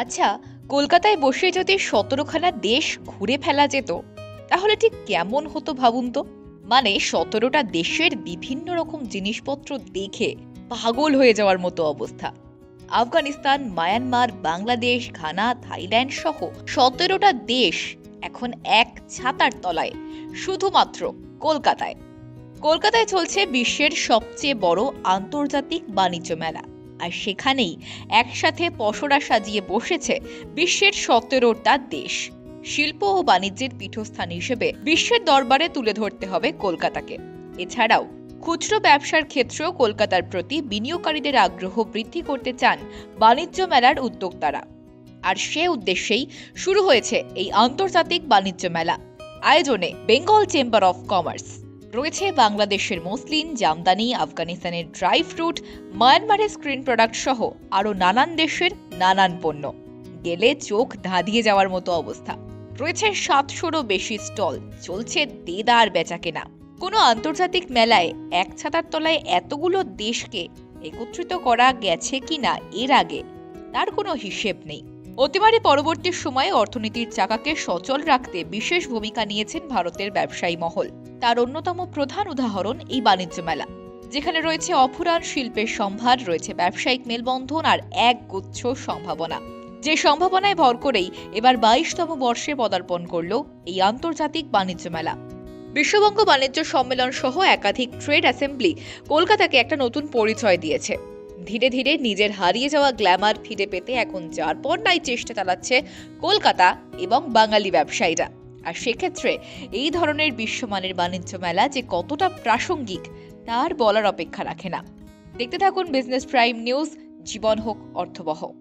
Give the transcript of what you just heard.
আচ্ছা কলকাতায় বসে যদি সতেরোখানা দেশ ঘুরে ফেলা যেত, তাহলে ঠিক কেমন হতো ভাবুন তো? মানে সতেরোটা দেশের বিভিন্ন রকম জিনিসপত্র দেখে পাগল হয়ে যাওয়ার মতো অবস্থা। Afghanistan, Myanmar, Bangladesh, Ghana, Thailand সহ সতেরোটা দেশ এখন এক ছাতার তলায়, শুধুমাত্র কলকাতায়। কলকাতায় চলছে বিশ্বের সবচেয়ে বড় আন্তর্জাতিক বাণিজ্য মেলা। আর সেখানেই একসাথে পসরা সাজিয়ে বসেছে বিশ্বের সতেরোটা দেশ। শিল্প ও বাণিজ্যের পীঠস্থান হিসেবে বিশ্বের দরবারে তুলে ধরতে হবে কলকাতাকে। এছাড়াও খুচরো ব্যবসার ক্ষেত্রেও কলকাতার প্রতি বিনিয়োগকারীদের আগ্রহ বৃদ্ধি করতে চান বাণিজ্য মেলার উদ্যোক্তারা। আর সে উদ্দেশ্যেই শুরু হয়েছে এই আন্তর্জাতিক বাণিজ্য মেলা। আয়োজনে বেঙ্গল চেম্বার অফ কমার্স। রয়েছে বাংলাদেশের মসলিন জামদানি, আফগানিস্তানের ড্রাই ফ্রুট, মায়ানমারের স্ক্রিন প্রোডাক্ট সহ আরও নানান দেশের নানান পণ্য। গেলে চোখ ধাঁধিয়ে যাওয়ার মতো অবস্থা। রয়েছে সাতশোরও বেশি স্টল। চলছে দেদার বেচা কেনা কোনো আন্তর্জাতিক মেলায় এক ছাতার তলায় এতগুলো দেশকে একত্রিত করা গেছে কিনা এর আগে, তার কোনো হিসেব নেই। অতিমারি পরবর্তী সময়ে অর্থনীতির চাকাকে সচল রাখতে বিশেষ ভূমিকা নিয়েছেন ভারতের ব্যবসায়ী মহল। তার অন্যতম প্রধান উদাহরণ এই বাণিজ্য মেলা, যেখানে রয়েছে অফুরান শিল্পের সম্ভার, রয়েছে ব্যবসায়িক মেলবন্ধন আর এক গুচ্ছ সম্ভাবনা। যে সম্ভাবনায় ভর করেই এবার বাইশতম বর্ষে পদার্পণ করল এই আন্তর্জাতিক বাণিজ্য মেলা। বিশ্ববঙ্গ বাণিজ্য সম্মেলন সহ একাধিক ট্রেড অ্যাসেম্বলি কলকাতাকে একটা নতুন পরিচয় দিয়েছে। ধীরে ধীরে নিজের হারিয়ে যাওয়া গ্ল্যামার ফিরে পেতে এখন যার পর নাই চেষ্টা চালাচ্ছে কলকাতা এবং বাঙালি ব্যবসায়ীরা। আর সেক্ষেত্রে এই ধরনের বিশ্বমানের বাণিজ্য মেলা যে কতটা প্রাসঙ্গিক, তার বলার অপেক্ষা রাখে না। দেখতে থাকুন বিজনেস প্রাইম নিউজ, জীবন হোক অর্থবহ।